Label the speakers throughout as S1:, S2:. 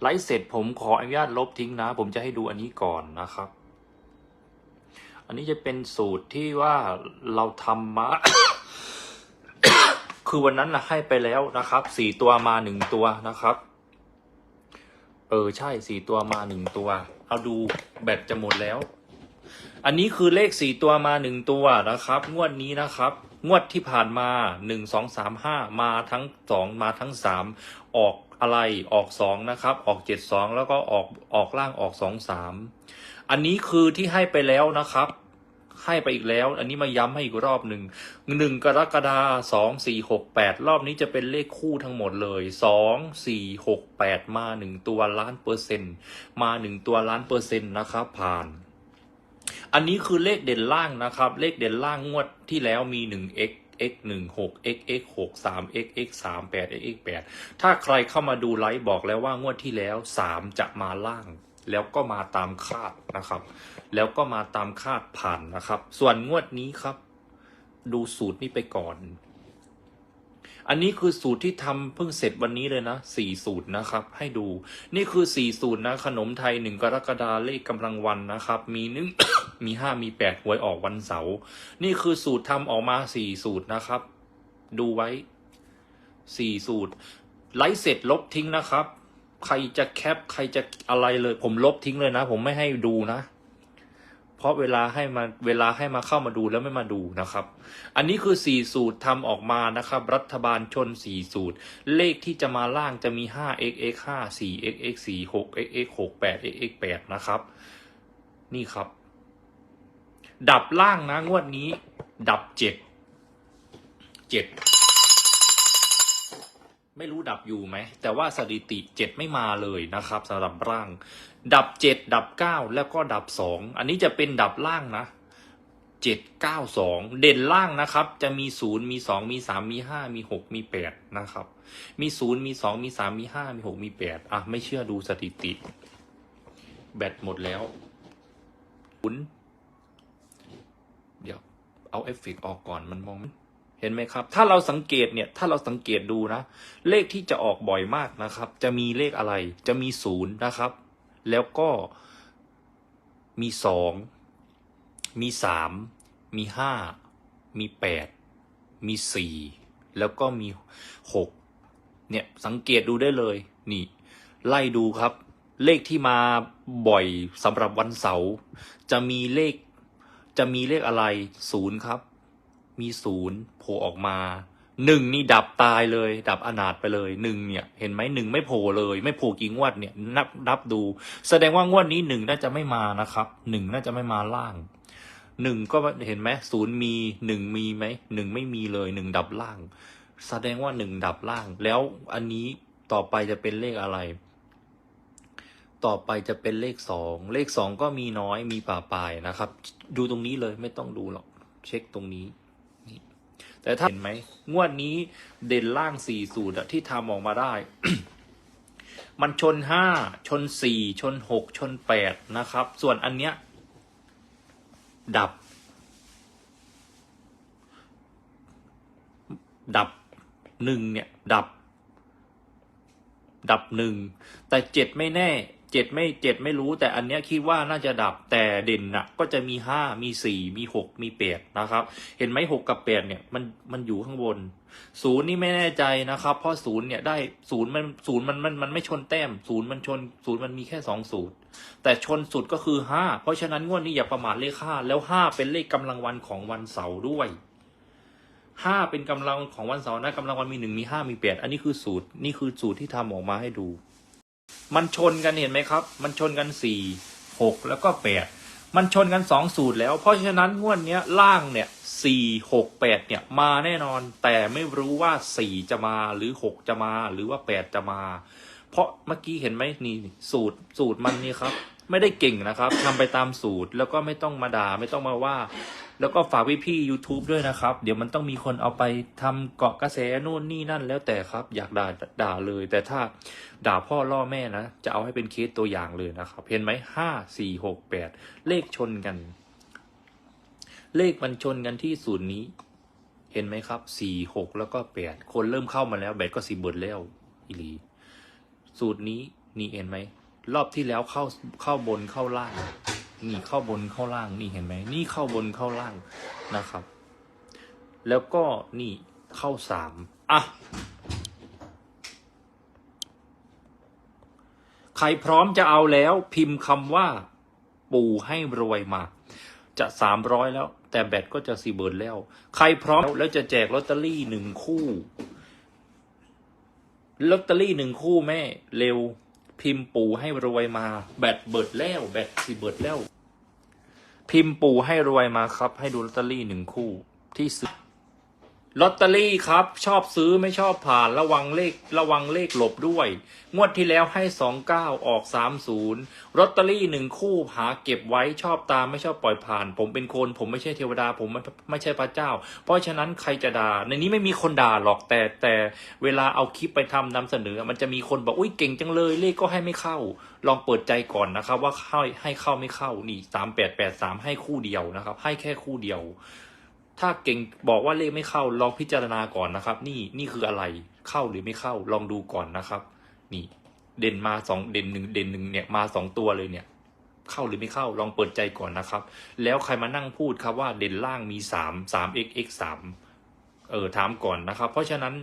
S1: ไลฟ์เสร็จผมขออนุญาตลบทิ้งนะ ผมจะให้ดูอันนี้ก่อนนะครับ อันนี้จะเป็นสูตรที่ว่าเราทำมา คือวันนั้นนะให้ไปแล้วนะครับสี่ตัวมาหนึ่งตัวนะครับ เออใช่สี่ตัวมาหนึ่งตัว เอาดูแบตจะหมดแล้ว อันนี้คือเลขสี่ตัวมาหนึ่งตัวนะครับ งวดนี้นะครับงวดที่ผ่านมาหนึ่งสองสามห้ามาทั้งสองมาทั้งสามออก อะไรออกสองนะครับ ออกเจ็ดสองแล้วก็ออกออกล่างออกสองสามอันนี้คือที่ให้ไปแล้วนะครับ ให้ไปอีกแล้ว อันนี้มาย้ำให้อีกรอบหนึ่งหนึ่งกรกฎาสองสี่หกแปดรอบนี้จะเป็นเลขคู่ทั้งหมดเลยสองสี่หกแปดมาหนึ่งตัวล้านเปอร์เซ็นต์มาหนึ่งตัวล้านเปอร์เซ็นต์นะครับ ผ่าน อันนี้คือเลขเด่นล่างนะครับ เลขเด่นล่างงวดที่แล้วมีหนึ่ง x x หนึ่งหก x x หกสาม x x สามแปด x x แปดถ้าใครเข้ามาดูไลฟ์บอกแล้วว่างวดที่แล้วสามจะมาล่าง แล้วก็มาตามคาดนะครับ แล้วก็มาตามคาดผ่านนะครับ ส่วนงวดนี้ครับ ดูสูตรนี้ไปก่อน อันนี้คือสูตรที่ทำเพิ่งเสร็จวันนี้เลยนะสี่สูตรนะครับ ให้ดู นี่คือสี่สูตรนะ ขนมไทยหนึ่งกรกฎาเลขกำลังวันนะครับ มีหนึ่งมีห้ามีแปดหวยออกวันเสาร์นี่คือสูตรทำออกมาสี่สูตรนะครับ ดูไว้สี่สูตร ไลฟ์เสร็จลบทิ้งนะครับ ใครจะแคปใครจะอะไรเลย ผมลบทิ้งเลยนะ ผมไม่ให้ดูนะ เพราะเวลาให้มาเวลาให้มาเข้ามาดูแล้วไม่มาดูนะครับ อันนี้คือ 4 สูตรทำออกมานะครับ รัฐบาลชน 4 สูตร เลขที่จะมาล่างจะมี 5 x x 5 4 x x 4 6 x x 6 8 x x 8นะครับ นี่ครับ ดับล่างนะงวดนี้ ดับ 7 7 ไม่รู้ดับอยู่ไหม แต่ว่าสถิติ 7 ไม่มาเลยนะครับสำหรับร่าง ดับ7ดับ9แล้วก็ดับ2อันนี้จะเป็นดับล่างนะเจ็ดเก้าสองเด่นล่างนะครับ จะมีศูนย์มีสองมีสามมีห้ามีหกมีแปดนะครับ มีศูนย์มีสองมีสามมีห้ามีหกมีแปดอะไม่เชื่อดูสถิติ แบตหมดแล้วคุณเดี๋ยวเอาเอฟเฟกออกก่อนมันมองเห็นไหมครับ ถ้าเราสังเกตเนี่ย ถ้าเราสังเกตดูนะ เลขที่จะออกบ่อยมากนะครับ จะมีเลขอะไร จะมีศูนย์นะครับ แล้วก็มีสองมีสามมีห้ามีแปดมีสี่แล้วก็มีหกเนี่ยสังเกตดูได้เลยนี่ ไล่ดูครับ เลขที่มาบ่อยสำหรับวันเสาร์จะมีเลขจะมีเลขอะไรศูนย์ครับ มีศูนย์โผล่ออกมา หนึ่งนี่ดับตายเลย ดับอนาถไปเลยหนึ่งเนี่ย เห็นไหมหนึ่งไม่โผล่เลย ไม่โผล่กี่งวดเนี่ยนับนับดู แสดงว่างวดนี้หนึ่งน่าจะไม่มานะครับหนึ่งน่าจะไม่มาล่างหนึ่งก็เห็นไหมศูนย์มีหนึ่งมีไหมหนึ่งไม่มีเลยหนึ่งดับล่าง แสดงว่าหนึ่งดับล่าง แล้วอันนี้ต่อไปจะเป็นเลขอะไร ต่อไปจะเป็นเลขสองเลขสองก็มีน้อยมีป่าปลายนะครับ ดูตรงนี้เลยไม่ต้องดูหรอกเช็คตรงนี้ แต่ถ้าเห็นไหมงวดนี้เด่นล่างสี่สูตรที่ทำออกมาได้ มันชนห้าชนสี่ชนหกชนแปดนะครับ ส่วนอันเนี้ย ดับ ดับหนึ่งเนี่ย ดับ ดับหนึ่งแต่เจ็ดไม่แน่ เจ็ดไม่เจ็ดไม่รู้ แต่อันเนี้ยคิดว่าน่าจะดับแต่เด่นน่ะ ก็จะมีห้ามีสี่มีหกมีแปดนะครับ เห็นไหมหกกับแปดเนี่ยมันมันอยู่ข้างบนศูนย์นี่ไม่แน่ใจนะครับ เพราะศูนย์เนี่ยได้ศูนย์มันศูนย์มันมันมันไม่ชนแต้มศูนย์มันชนศูนย์มันมีแค่สองศูนย์แต่ชนสุดก็คือห้าเพราะฉะนั้นงวดนี้อย่าประมาทเลขห้าแล้วห้าเป็นเลขกำลังวันของวันเสาร์ด้วยห้าเป็นกำลังของวันเสาร์นะกำลังวันมีหนึ่งมีห้ามีแปดอันนี้คือสูตรนี่คือสูตรที่ทำออกมาให้ดู มันชนกันเห็นไหมครับ มันชนกันสี่หกแล้วก็แปดมันชนกันสองสูตรแล้ว เพราะฉะนั้นงวดเนี้ยล่างเนี่ยสี่หกแปดเนี่ยมาแน่นอน แต่ไม่รู้ว่าสี่จะมาหรือหกจะมาหรือว่าแปดจะมา เพราะเมื่อกี้เห็นไหมนี่สูตรสูตรมันนี่ครับ ไม่ได้เก่งนะครับทำไปตามสูตรแล้วก็ไม่ต้องมาด่าไม่ต้องมาว่า แล้วก็ฝากพี่พี่ๆ YouTube ด้วยนะครับ เดี๋ยวมันต้องมีคนเอาไปทำเกาะกระแสนู่นนี่นั่นแล้วแต่ครับ อยากด่าด่าเลย แต่ถ้าด่าพ่อล่อแม่นะ จะเอาให้เป็นเคสตัวอย่างเลยนะครับ เห็นไหมห้าสี่หกแปดเลขชนกัน เลขมันชนกันที่ศูนย์นี้ เห็นไหมครับสี่หกแล้วก็แปดคนเริ่มเข้ามาแล้วแบตก็สีเบิดแล้วอีลีสูตรนี้นี่เห็นไหม รอบที่แล้วเข้าเข้าบนเข้าล่าง นี่เข้าบนเข้าล่างนี่เห็นไหมนี่เข้าบนเข้าล่างนะครับ แล้วก็นี่เข้าสามอะใครพร้อมจะเอาแล้วพิมพ์คำว่า ปู่ให้รวยมา จะสามร้อยแล้ว แต่แบตก็จะสี่เบิร์นแล้ว ใครพร้อมแล้วจะแจกลอตเตอรี่หนึ่งคู่ลอตเตอรี่หนึ่งคู่แม่เร็ว พิมพ์ปู่ให้รวยมา แบตเบิดแล้ว แบตสีเบิร์ดแล้ว พิมพ์ปู่ให้รวยมาครับ ให้ดูลอตเตอรี่หนึ่งคู่ที่ซื้อ ลอตเตอรี่ครับ ชอบซื้อไม่ชอบผ่านระวังเลขระวังเลขหลบด้วย งวดที่แล้วให้สองเก้าออกสามศูนย์ลอตเตอรี่หนึ่งคู่หาเก็บไว้ชอบตามไม่ชอบปล่อยผ่าน ผมเป็นคน ผมไม่ใช่เทวดา ผมไม่ไม่ใช่พระเจ้า เพราะฉะนั้นใครจะด่าในนี้ไม่มีคนด่าหรอกแต่แต่เวลาเอาคลิปไปทำนำเสนอ มันจะมีคนบอกอุ้ยเก่งจังเลย เลขก็ให้ไม่เข้า ลองเปิดใจก่อนนะครับ ว่าเข้าให้เข้าไม่เข้านี่สามแปดแปดสามให้คู่เดียวนะครับ ให้แค่คู่เดียว ถ้าเก่งบอกว่าเลขไม่เข้าลองพิจารณาก่อนนะครับ นี่นี่คืออะไรเข้าหรือไม่เข้าลองดูก่อนนะครับ นี่ เด่นมาสองเด่นหนึ่งเด่นหนึ่งเนี่ยมาสองตัวเลยเนี่ย เข้าหรือไม่เข้าลองเปิดใจก่อนนะครับ แล้วใครมานั่งพูดครับว่าเด่นล่างมีสามสาม x x สามเออถามก่อนนะครับ เพราะฉะนั้น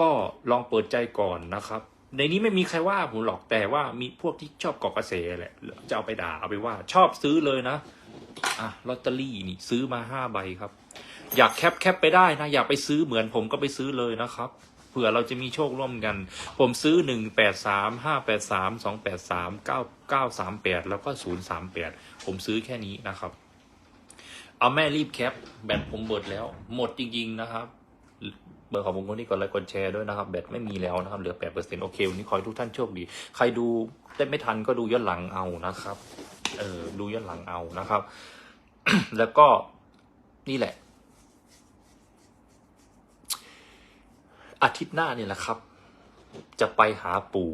S1: ก็ลองเปิดใจก่อนนะครับ ในนี้ไม่มีใครว่าผมหรอกแต่ว่ามีพวกที่ชอบเกาะกระแสแหละจะเอาไปด่าเอาไปว่า ชอบซื้อเลยนะ อะลอตเตอรี่นี่ซื้อมาห้าใบครับ อยากแคปแคปไปได้นะ อยากไปซื้อเหมือนผมก็ไปซื้อเลยนะครับเผื่อเราจะมีโชคร่วมกัน ผมซื้อหนึ่งแปดสามห้าแปดสามสองแปดสามเก้าเก้าสามแปดแล้วก็ศูนย์สามแปดผมซื้อแค่นี้นะครับ เอาแม่รีบแคป แบตผมเบิดแล้ว หมดจริง ๆ นะครับ เบอร์ของผมคนนี้กดไลค์กดแชร์ด้วยนะครับ แบตไม่มีแล้วนะครับ เหลือแปดเปอร์เซ็นต์โอเค วันนี้ขอให้ทุกท่านโชคดี ใครดูได้ไม่ทันก็ดูย้อนหลังเอานะครับ เออดูย้อนหลังเอานะครับ แล้วก็นี่แหละ อาทิตย์หน้าเนี่ยแหละครับ จะไปหาปู่